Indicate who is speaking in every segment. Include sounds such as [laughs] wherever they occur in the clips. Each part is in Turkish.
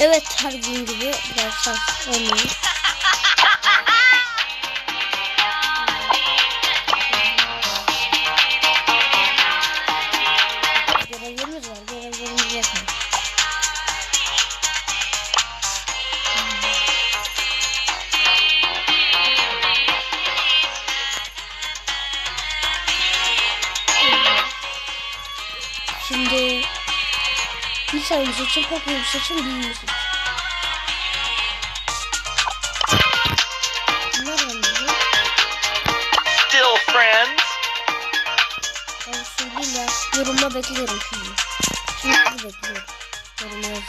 Speaker 1: Evet her gün gibi biraz şans oynuyoruz. Görevlerimiz var. Görevlerimizi yapalım. Bir sayı seçin, kopya seçin, büyüğü seçin. Bunlar önemli.
Speaker 2: Still friends?
Speaker 1: Ben söyleyeyim ya. Yorumla bekliyorum şimdi. Şimdi bekliyorum. Yorumla yaz.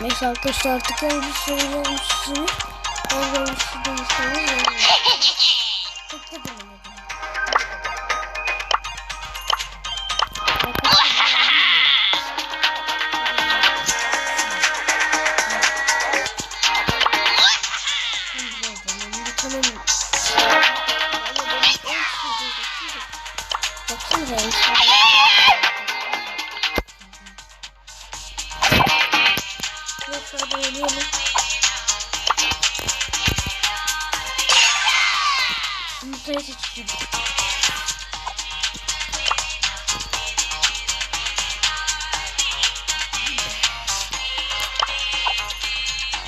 Speaker 1: Neyse arkadaşlar artık öyle bir şey olmuşsunuz. Olmamış değilseniz yorumla. Bekledim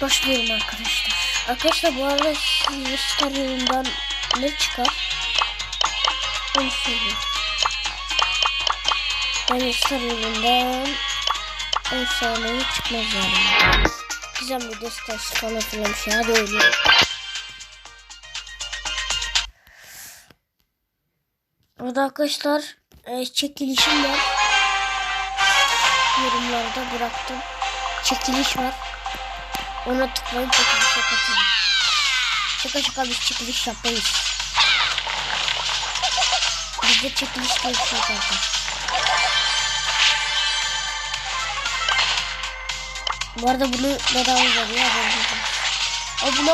Speaker 1: Başlıyorum arkadaşlar. Arkadaşlar bu arada size Star yolundan ne çıkar? Onu söyleyeyim. Yani Star yolundan efsanevi çıkmaz yani. Gizemli destası falan filan bir şey. Hadi oynayalım. Orada arkadaşlar e, çekilişim var. Yorumlarda bıraktım. Çekiliş var. Ona tıklayın çekilişe katılın. Şaka şaka biz çekiliş yapmayız. Bizde çekiliş diye bir şey yok arkadaşlar. Bu arada bunu bedava veriyor haberin olsun. Aa bu ne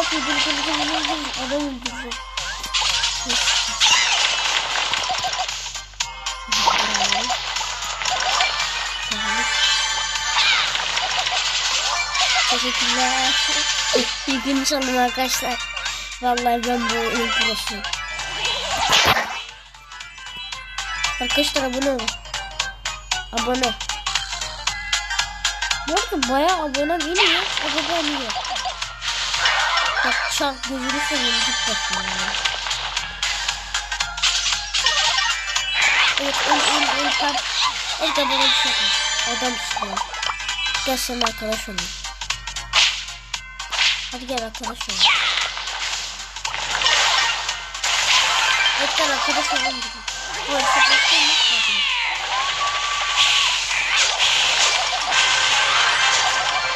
Speaker 1: Teşekkürler. [laughs] İyi gün sonu arkadaşlar. Vallahi ben bu oyun prosuyum. Arkadaşlar abone olun. Abone. Bu arada bayağı abone geliyor. Abone oluyor. Bak çarp gözünü seveyim git bakayım. Evet on on on tam. Evet abone bir şey. Adam istiyor. Gel sen arkadaş olayım. Hadi gel arkadaş olalım. Evet gel arkadaş olalım. Bu arada? Hadi.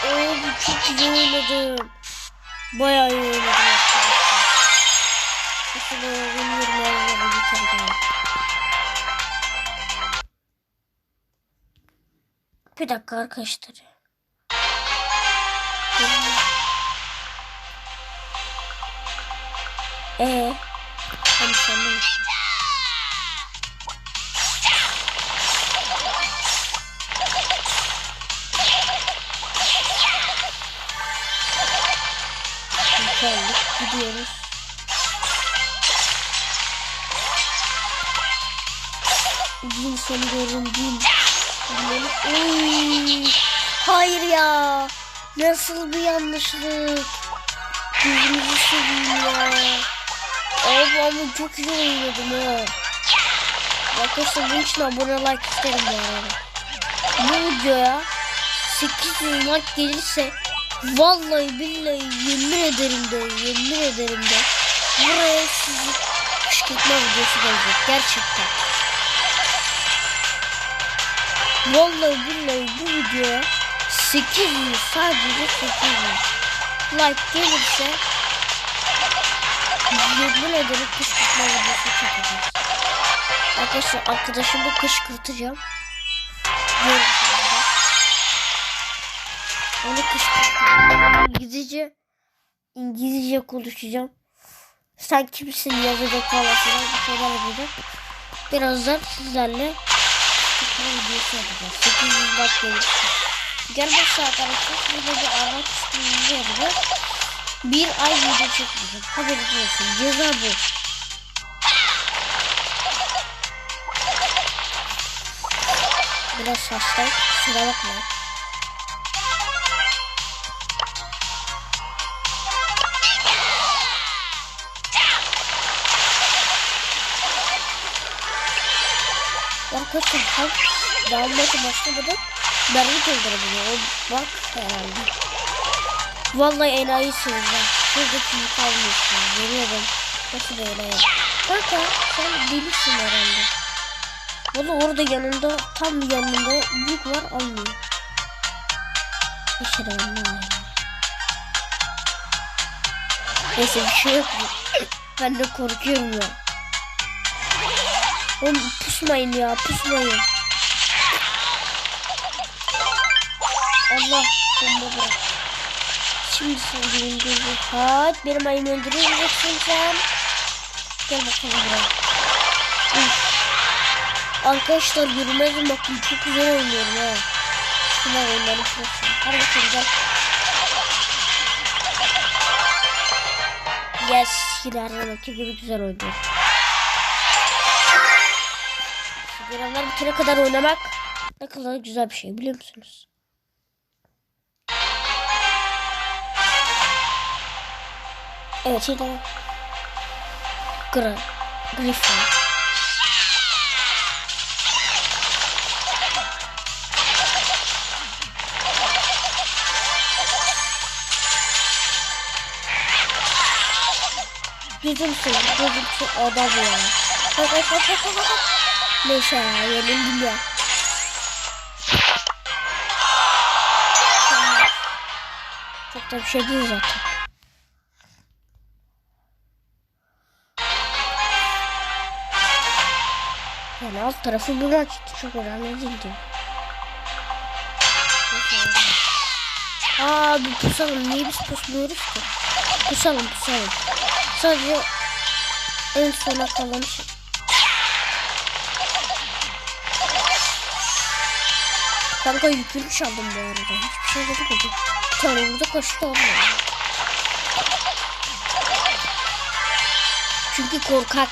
Speaker 1: Oo bu çok güzel oynadım. Bayağı iyi oynadım arkadaşlar. Mesela bilmiyorum ya bu daha. Bir dakika arkadaşlar. Ee, ben sen ne Geldik gidiyoruz. Din seni din. Oy. Hayır ya. Nasıl bir yanlışlık. Gözümüzü seveyim ya. Ama çok güzel oynadım ha. Arkadaşlar bunun için abone like isterim bu arada. Bu videoya 8 bin like gelirse Vallahi billahi yemin ederim de yemin ederim de buraya sizi kışkırtma videosu gelecek gerçekten. Vallahi billahi bu videoya 8 yüz sadece 8 yüz like gelirse yemin ederim kışkırtma videosu çekeceğiz. Arkadaşlar arkadaşımı kışkırtacağım. Onu kışkırtacağım. İngilizce İngilizce konuşacağım. Sen kimsin yazacak falan filan bir şeyler yapacak. Birazdan sizlerle çıkma videosu yapacağız. 800 bak gelirse. Gel başla arkadaşlar. Burada bir araç yapacağız. Bir ay video çekmeyeceğim. Haberiniz olsun. Ceza bu. Biraz hastayım. Kusura bakmayın. Arkadaşlar tam dağılmaya başlamadan mermi doldurabiliyor. O bak herhalde. Vallahi enayisiniz lan. Şurada kimi kalmıyorsun. Veriyorum. Nasıl bir enayi? Kanka sen delisin herhalde. Valla orada yanında tam yanında yük var almıyor. Geçer anlıyor. Neyse bir şey yok. [coughs] ben de korkuyorum ya. Oğlum pusmayın ya pusmayın. Allah bomba bırak. Şimdi benim gözü. Hadi benim ayımı öldüreceksin sen. Gel bakalım buraya. Uf. Arkadaşlar yürümezim bakın çok güzel oynuyorum ha. Şuna oyunları şurası. Hadi bakalım gel. Yes her zamanki gibi güzel oynuyor. Görevler bitene kadar oynamak ne kadar güzel bir şey biliyor musunuz? Evet yine Gra Griffin Gözüm seni, gözüm şu adam ya. Bak bak bak bak bak bak. Neyse ya, yenildim ya. Çok da bir şey değil zaten. Alt tarafı bunu açtı. Çok önemli değil diyor. Aa bir pusalım. Niye biz pusmuyoruz ki? Pusalım pusalım. Sadece en sona kalan şey. Kanka yükünü çaldım bu arada. Hiçbir şey. Bir tane burada kaçtı abi. Çünkü korkak.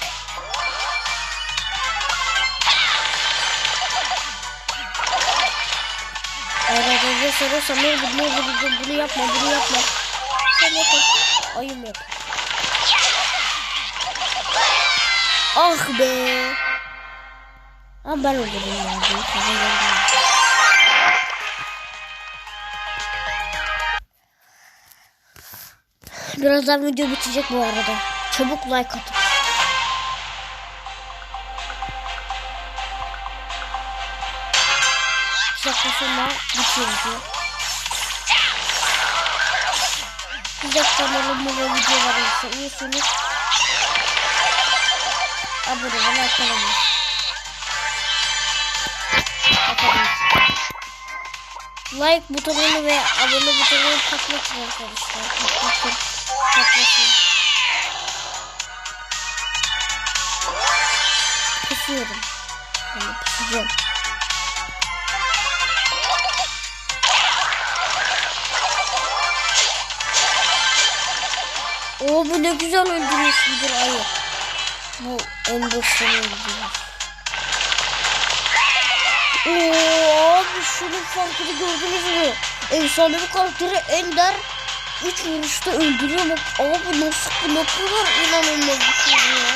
Speaker 1: Arada soruyorsam ne olur ne olur bunu yapma bunu yapma. Sen yapma. Ayım yok. Ah be. Ama ben öldürdüm ya. Bunu. Birazdan video bitecek bu arada. Çabuk like atın. Bir dakika kanalımda ve videolarım seviyorsanız abone like kanalıma. Like butonunu ve abone butonunu patlatın arkadaşlar. Patlatın. Patlatın. Pusuyorum. Yani pusacağım. Oo bu ne güzel öldürüyorsundur ayı. Bu en başını öldürüyor. Oo abi şunun farkını gördünüz mü? Efsanevi karakteri Ender 3 vuruşta öldürüyor bak. Abi nasıl kadar inanılmaz bir şey ya.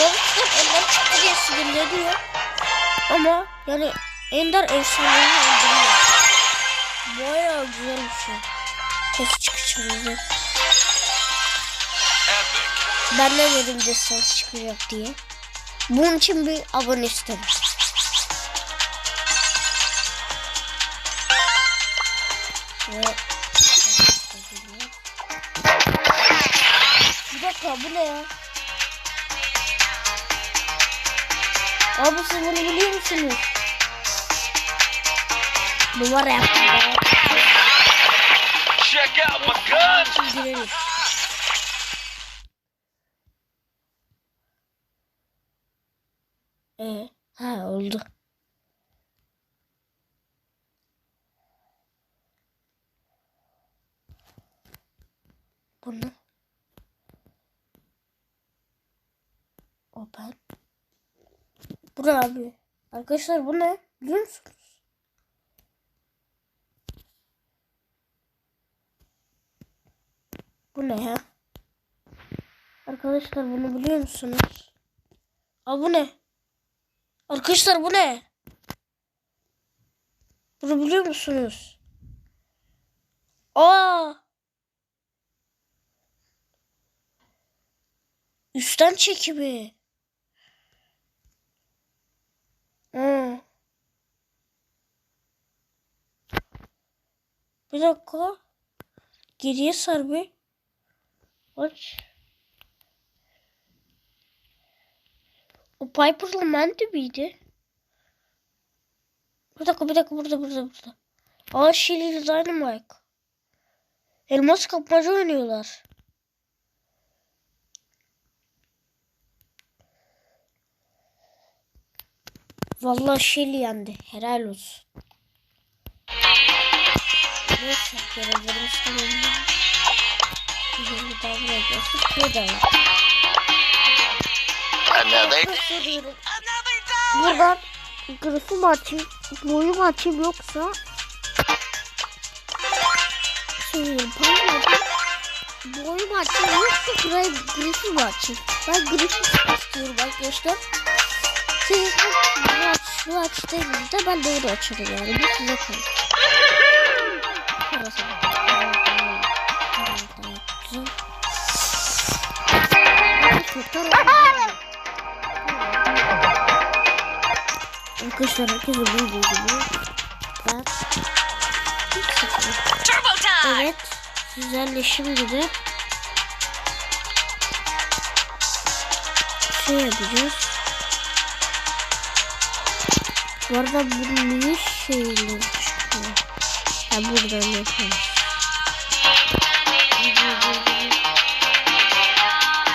Speaker 1: Balıktan Ender çıktı diye sinirleniyor. Ama yani Ender efsanevi öldürüyor. Baya güzel bir şey. Kes çıkışımızı. Ben de dedim de ses çıkacak diye. Bunun için bir abone istedim. Ve... Bir dakika bu ne ya? Abi siz bunu biliyor musunuz? Numara yaptım.
Speaker 2: Check out my guns.
Speaker 1: Şimdi girelim. Ee, ha oldu. Bu ne? Open. Bu ne abi? Arkadaşlar bu ne? Biliyor musunuz? Bu ne ya? Arkadaşlar bunu biliyor musunuz? Aa bu ne? Arkadaşlar bu ne? Bunu biliyor musunuz? Aa! Üstten çekimi. Aa. Bir dakika. Geriye sar bir. Aç. O Piper'la Mandy miydi? Bir dakika bir dakika burada burada burada. Aa Shelly ile Dynamite. Elmas kapmaca oynuyorlar. Vallahi Shelly yendi. Helal olsun. Neyse görevlerimiz tamamlandı. Bir buraya gelsin. Şurada var.
Speaker 2: Another
Speaker 1: soruyorum. Buradan grafı mı açayım, boyu mu açayım yoksa soruyorum pardon boyu mu açayım yoksa grafı mı açayım? Ben grafı istiyorum arkadaşlar. Siz bunu aç, bunu aç dediğinizde ben de onu açarım yani. Bu size kalır. Burası. Güzel. Kurtar Arkadaşlar herkese bir bilgi Ben! Evet sizlerle şimdi de şey yapacağız. Bu arada bu niye şeyler çıkıyor? Ha buradan. Videoyu